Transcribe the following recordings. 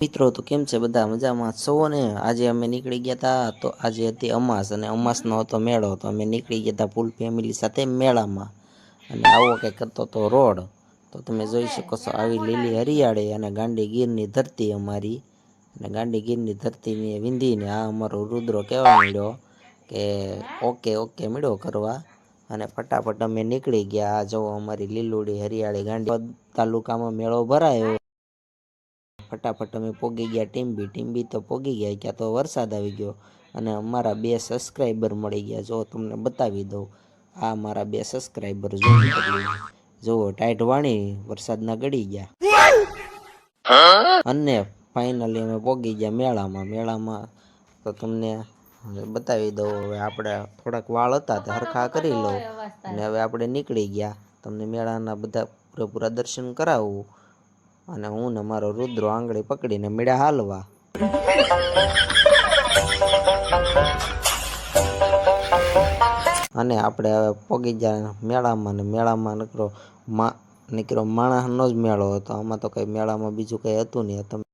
મિત્રો, તો કેમ છે બધા? મજામાં છો? ને આજે અમે નીકળી ગયા હતા તો આજે હતી અમાસ, અને અમાસનો હતો મેળો, તો અમે નીકળી ગયા હતા ફૂલ ફેમિલી સાથે મેળામાં. અને આવો કંઈક હતો રોડ. તો તમે જોઈ શકો છો, આવી લીલી હરિયાળી અને ગાંડી ગીરની ધરતી અમારી. અને ગાંડી ગીરની ધરતીને વિંધીને આ અમારો રુદ્રો કહેવા મળ્યો કે, ઓકે ઓકે, મળ્યો કરવા. અને ફટાફટ અમે નીકળી ગયા. આ જવો અમારી લીલુડી હરિયાળી ગાંડી. તાલુકામાં મેળો ભરાયો. ફટાફટ અમે પોગી ગયા. ટીમ્બી ટીમ્બી તો પોગી ગયા. ક્યાં તો વરસાદ આવી ગયો. અને અમારા બે સબસ્ક્રાઈબર મળી ગયા. જો તમને બતાવી દઉં, આ મારા બે સબસ્ક્રાઈબર જો જુઓ ટાઈટ વાણી વરસાદના ગળી ગયા. અને ફાઇનલી અમે પોગી ગયા મેળામાં. મેળામાં તો તમને બતાવી દઉં, હવે આપણે થોડાક વાળ હતા તે હરખા કરી લઉં. અને હવે આપણે નીકળી ગયા. તમને મેળાના બધા પૂરેપૂરા દર્શન કરાવું. અને હું ને મારો રુદ્રો આંગળી પકડીને મીડા હાલવા. અને આપણે હવે પોગી ગયા મેળામાં ને મેળામાં નીકળો મા નીકળો માણસનો જ મેળો હતો. આમાં તો કઈ મેળામાં બીજું કઈ હતું નહીં. તમે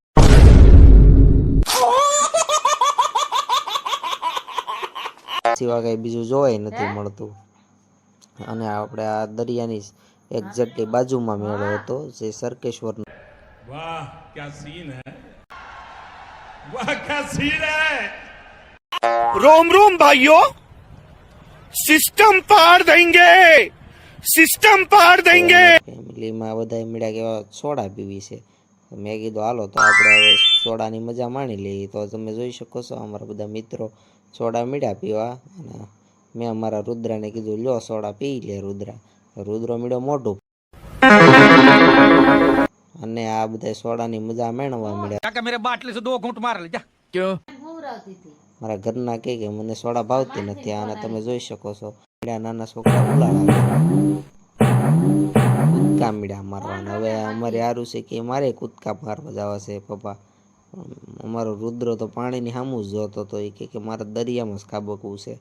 સિવાય કઈ બીજું જોવાય નથી મળતું. અને આપણે આ દરિયાની એક્ઝેક્ટલી બાજુમાં મેળો હતો, જે સરકેશ્વર वाह क्या सीन है वाह क्या सीन है रोम रोम भाइयों सिस्टम पार देंगे सिस्टम पार देंगे ફેમિલીમાં બધા મળ્યા કે એવા સોડા પીવી છે તો મેં કીધું હાલો તો આપણે હવે સોડાની મજા માણી લઈએ તો તમે જોઈ શકો છો અમારા બધા મિત્રો સોડા મીઠા પીવા અને મેં અમારા રુદ્રાને કીધું લ્યો સોડા પી લે રુદ્રા તો રુદ્રો મીડો મોઢું અને આ બધા સોડાની મજા મેળવવા મળ્યા. કાકા મેરે બાટલી સે દો ઘૂંટ માર લે જા. ક્યો? મારા ઘરના કે કે મને સોડા ભાવતી નથી આને તમે જોઈ શકો છો. મીડા નાના છોકરા બોલાવા કૂદકા મીડા મારવાના. હવે અમારે આરું છે કે મારે કૂદકા મારવા જવા છે પપ્પા. અમારો રુદ્ર તો પાણીની સામું જ જોતો તો એ કે મારે દરિયામાં જ કાબકવું છે.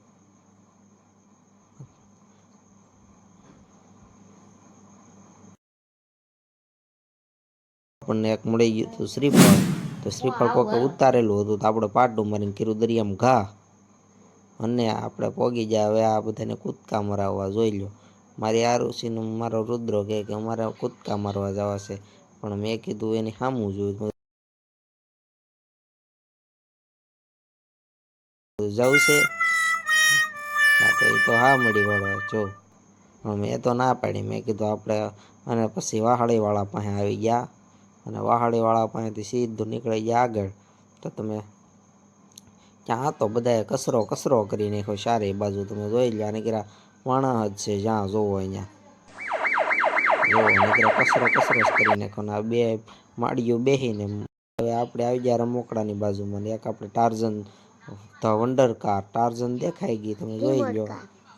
આપણને એક મળી ગયું હતું શ્રીફળ. તો શ્રીફળ કોકે ઉતારેલું હતું. તો આપણે પાટું મારીને કીધું દરિયામાં ઘા. અને આપણે પોગી જાય હવે આ બધાને કૂદકા મરાવવા જોઈ લો મારી આરુષિનો મારો રુદ્રો કહે કે અમારે કૂદકા મારવા જવા છે. પણ મેં કીધું એની સામું જોયું. જવું છે. તો એ તો હા મળી વળો જો. મેં તો ના પાડી. મેં કીધું આપણે અને પછી વાહળીવાળા પાસે આવી ગયા. અને વાહળીવાળા પાસેથી સીધું નીકળી ગયા આગળ. તો તમે ત્યાં તો બધાએ કચરો કચરો કરી નાખ્યો. સારી બાજુ તમે જોઈ લ્યા નીકળ્યા. વાણા જ છે જ્યાં જોવો અહીંયા. જોવો નીકળ્યા. કચરો કચરો જ કરી નાખ્યો ને આ બે માડીઓ બેસીને હવે આપણે આવી ગયા રમોકડાની બાજુમાં. એક આપણે Tarzan the wonder car. Tarzan દેખાઈ ગઈ. તમે જોઈ લો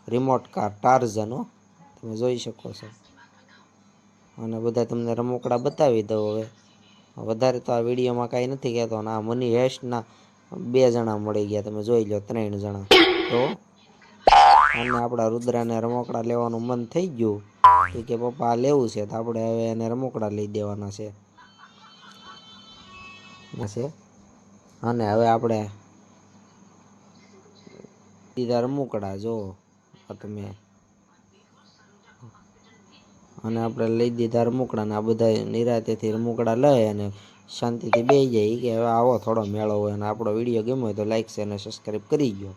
રિમોટ કાર. ટાર્ઝન હો. તમે જોઈ શકો છો. અને બધા તમને રમકડા બતાવી દઉં હવે. વધારે તો આ વિડીયોમાં કાંઈ નથી કહેતો અને આ મની હેસ્ટના બે જણા મળી ગયા, તમે જોઈ લો ત્રણ જણા. તો અને આપણા રુદ્રાને રમકડા લેવાનું મન થઈ ગયું. કે, પપ્પા લેવું છે તો આપણે હવે એને રમકડા લઈ દેવાના છે. છે? અને હવે આપણે દીધા રમકડા જો તમે અને આપણે લઈ દીધા રમકડા આ બધા નિરાતેથી રમકડા લઈ અને શાંતિથી બેસી જાય. કે હવે આવો થોડો મેળો હોય અને આપણો વીડિયો ગમ્યો હોય તો લાઈક છે અને સબસ્ક્રાઈબ કરી ગયો